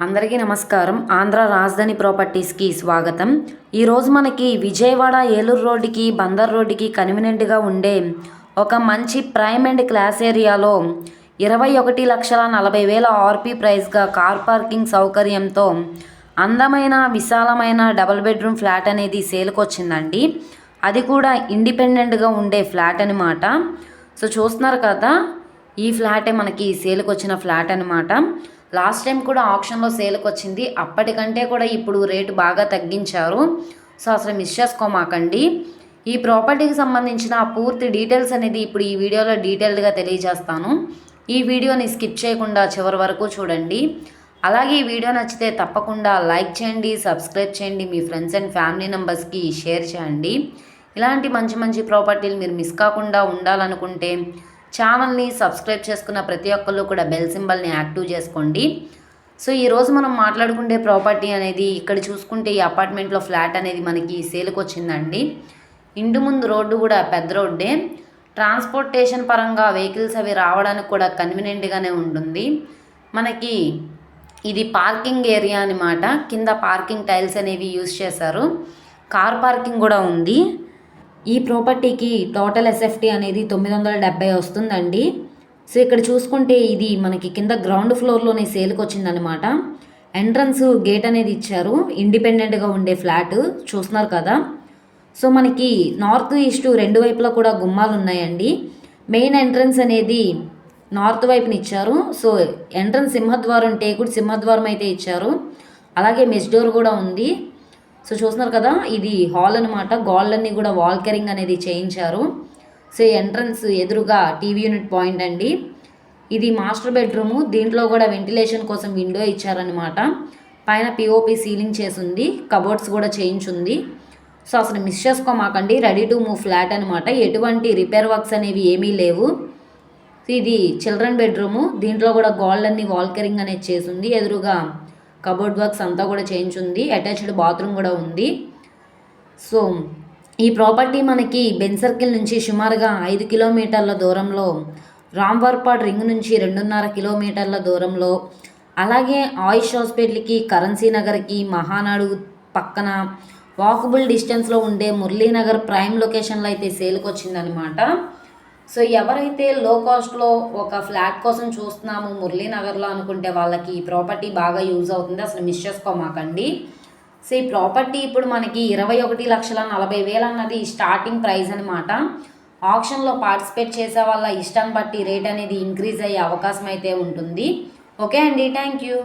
అందరికీ నమస్కారం. ఆంధ్ర రాజధాని ప్రాపర్టీస్కి స్వాగతం. ఈరోజు మనకి విజయవాడ ఏలూరు రోడ్డుకి బందర్ రోడ్డుకి కన్వీనెంట్గా ఉండే ఒక మంచి ప్రైమ్ అండ్ క్లాస్ ఏరియాలో ఇరవై ఒకటి లక్షల నలభై వేల ఆర్పీ ప్రైస్గా కార్ పార్కింగ్ సౌకర్యంతో అందమైన విశాలమైన డబుల్ బెడ్రూమ్ ఫ్లాట్ అనేది సేల్కి వచ్చిందండి అది కూడా ఇండిపెండెంట్గా ఉండే ఫ్లాట్ అనమాట సో చూస్తున్నారు కదా ఈ ఫ్లాటే మనకి సేల్కి వచ్చిన ఫ్లాట్ అనమాట లాస్ట్ టైం కూడా ఆప్షన్లో సేల్కి వచ్చింది. అప్పటికంటే కూడా ఇప్పుడు రేటు బాగా తగ్గించారు. సో అసలు మిస్ చేసుకోమాకండి. ఈ ప్రాపర్టీకి సంబంధించిన పూర్తి డీటెయిల్స్ అనేది ఇప్పుడు ఈ వీడియోలో డీటెయిల్డ్గా తెలియజేస్తాను. ఈ వీడియోని స్కిప్ చేయకుండా చివరి వరకు చూడండి. అలాగే ఈ వీడియో నచ్చితే తప్పకుండా లైక్ చేయండి సబ్స్క్రైబ్ చేయండి మీ ఫ్రెండ్స్ అండ్ ఫ్యామిలీ మెంబర్స్కి షేర్ చేయండి. ఇలాంటి మంచి మంచి ప్రాపర్టీలు మీరు మిస్ కాకుండా ఉండాలనుకుంటే ఛానల్ని సబ్స్క్రైబ్ చేసుకున్న ప్రతి ఒక్కళ్ళు కూడా బెల్ సింబల్ని యాక్టివ్ చేసుకోండి. సో ఈరోజు మనం మాట్లాడుకునే ప్రాపర్టీ అనేది ఇక్కడ చూసుకుంటే ఈ అపార్ట్మెంట్లో ఫ్లాట్ అనేది మనకి సేల్కి వచ్చిందండి. ఇంటి ముందు రోడ్డు కూడా పెద్ద రోడ్డే. ట్రాన్స్పోర్టేషన్ పరంగా వెహికల్స్ అవి రావడానికి కూడా కన్వీనియంట్గానే ఉంటుంది. మనకి ఇది పార్కింగ్ ఏరియా అనమాట కింద పార్కింగ్ టైల్స్ అనేవి యూజ్ చేశారు. కార్ పార్కింగ్ కూడా ఉంది. ఈ ప్రాపర్టీకి టోటల్ ఎస్ఎఫ్టీ అనేది తొమ్మిది వందల డెబ్బై వస్తుందండి. సో ఇక్కడ చూసుకుంటే ఇది మనకి కింద గ్రౌండ్ ఫ్లోర్లోనే సేల్కి వచ్చిందనమాట ఎంట్రన్స్ గేట్ అనేది ఇచ్చారు. ఇండిపెండెంట్గా ఉండే ఫ్లాట్ చూస్తున్నారు కదా. సో మనకి నార్త్ ఈస్ట్ రెండు వైపులా కూడా గుమ్మాలు ఉన్నాయండి మెయిన్ ఎంట్రన్స్ అనేది నార్త్ వైపున ఇచ్చారు. సో ఎంట్రన్స్ సింహద్వారం టేకుడు సింహద్వారం అయితే ఇచ్చారు. అలాగే మెస్ డోర్ కూడా ఉంది. సో చూస్తున్నారు కదా ఇది హాల్ అనమాట గోల్డ్ కూడా వాల్కరింగ్ అనేది చేయించారు. సో ఎంట్రన్స్ ఎదురుగా టీవీ యూనిట్ పాయింట్ అండి. ఇది మాస్టర్ బెడ్రూము దీంట్లో కూడా వెంటిలేషన్ కోసం విండో ఇచ్చారనమాట పైన పిఓపి సీలింగ్ చేసింది కబోర్డ్స్ కూడా చేయించుంది. సో అసలు మిస్ చేసుకోమాకండి రెడీ టు మూవ్ ఫ్లాట్ అనమాట ఎటువంటి రిపేర్ వర్క్స్ అనేవి ఏమీ లేవు. ఇది చిల్డ్రన్ బెడ్రూము దీంట్లో కూడా గోల్డ్ అన్ని వాల్కరింగ్ అనేది చేసింది. ఎదురుగా కబోర్డ్ వర్క్స్ అంతా కూడా చేయించుంది. అటాచ్డ్ బాత్రూమ్ కూడా ఉంది. సో ఈ ప్రాపర్టీ మనకి బెన్ సర్కిల్ నుంచి సుమారుగా ఐదు కిలోమీటర్ల దూరంలో రాంవర్పాడ్ రింగ్ నుంచి రెండున్నర కిలోమీటర్ల దూరంలో అలాగే ఆయుష్ హాస్పిటల్కి కరెన్సీ నగర్కి మహానాడు పక్కన వాకబుల్ డిస్టెన్స్లో ఉండే మురళీనగర్ ప్రైమ్ లొకేషన్లో అయితే సేల్కి వచ్చిందనమాట సో ఎవరైతే లో కాస్ట్లో ఒక ఫ్లాట్ కోసం చూస్తున్నాము మురళీనగర్లో అనుకుంటే వాళ్ళకి ఈ ప్రాపర్టీ బాగా యూజ్ అవుతుంది. అసలు మిస్ చేసుకోమాకండి. సో ఈ ప్రాపర్టీ ఇప్పుడు మనకి ఇరవై ఒకటి లక్షల నలభై వేలు అన్నది స్టార్టింగ్ ప్రైస్ అనమాట ఆప్షన్లో పార్టిసిపేట్ చేసే వాళ్ళ ఇష్టం బట్టి రేట్ అనేది ఇంక్రీజ్ అయ్యే అవకాశం అయితే ఉంటుంది. ఓకే అండి థ్యాంక్ యూ